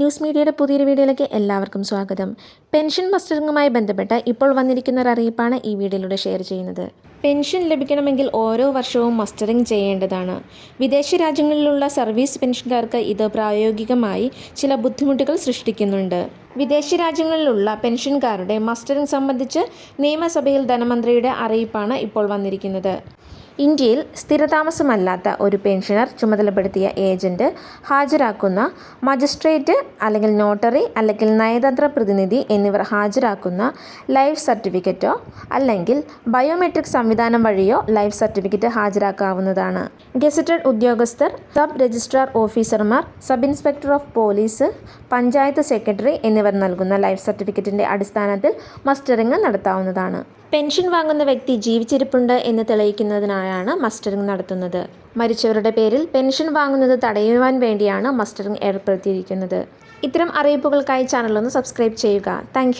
News മീഡിയയുടെ പുതിയൊരു വീഡിയോയിലേക്ക് എല്ലാവർക്കും സ്വാഗതം. പെൻഷൻ മസ്റ്ററിങ്ങുമായി ബന്ധപ്പെട്ട് ഇപ്പോൾ വന്നിരിക്കുന്ന ഒരു അറിയിപ്പാണ് ഈ വീഡിയോയിലൂടെ ഷെയർ ചെയ്യുന്നത്. പെൻഷൻ ലഭിക്കണമെങ്കിൽ ഓരോ വർഷവും മസ്റ്ററിംഗ് ചെയ്യേണ്ടതാണ്. വിദേശ രാജ്യങ്ങളിലുള്ള സർവീസ് പെൻഷൻകാർക്ക് ഇത് പ്രായോഗികമായി ചില ബുദ്ധിമുട്ടുകൾ സൃഷ്ടിക്കുന്നുണ്ട്. വിദേശ രാജ്യങ്ങളിലുള്ള പെൻഷൻകാരുടെ മസ്റ്ററിംഗ് സംബന്ധിച്ച് നിയമസഭയിൽ ധനമന്ത്രിയുടെ അറിയിപ്പാണ് ഇപ്പോൾ വന്നിരിക്കുന്നത്. ഇന്ത്യയിൽ സ്ഥിരതാമസമല്ലാത്ത ഒരു പെൻഷനർ ചുമതലപ്പെടുത്തിയ ഏജന്റ് ഹാജരാക്കുന്ന മജിസ്ട്രേറ്റ് അല്ലെങ്കിൽ നോട്ടറി അല്ലെങ്കിൽ നയതന്ത്ര പ്രതിനിധി എന്നിവർ ഹാജരാക്കുന്ന ലൈഫ് സർട്ടിഫിക്കറ്റോ അല്ലെങ്കിൽ ബയോമെട്രിക് സംവിധാനം വഴിയോ ലൈഫ് സർട്ടിഫിക്കറ്റ് ഹാജരാക്കാവുന്നതാണ്. ഗസറ്റഡ് ഉദ്യോഗസ്ഥർ സബ് രജിസ്ട്രാർ ഓഫീസർമാർ sub inspector of police panchayat secretary എന്നിവർ നൽകുന്ന ലൈഫ് സർട്ടിഫിക്കറ്റിന്റെ അടിസ്ഥാനത്തിൽ മസ്റ്ററിംഗ് നടത്താവുന്നതാണ്. പെൻഷൻ വാങ്ങുന്ന വ്യക്തി ജീവിച്ചിരിപ്പുണ്ട് എന്ന് തെളിയിക്കുന്നതിനായാണ് മസ്റ്ററിംഗ് നടത്തുന്നത്. മരിച്ചവരുടെ പേരിൽ പെൻഷൻ വാങ്ങുന്നത് തടയുവാൻ വേണ്ടിയാണ് മസ്റ്ററിംഗ് ഏർപ്പെടുത്തിയിരിക്കുന്നത്. ഇത്തരം അറിയിപ്പുകൾക്കായി ചാനലൊന്ന് സബ്സ്ക്രൈബ് ചെയ്യുക. താങ്ക്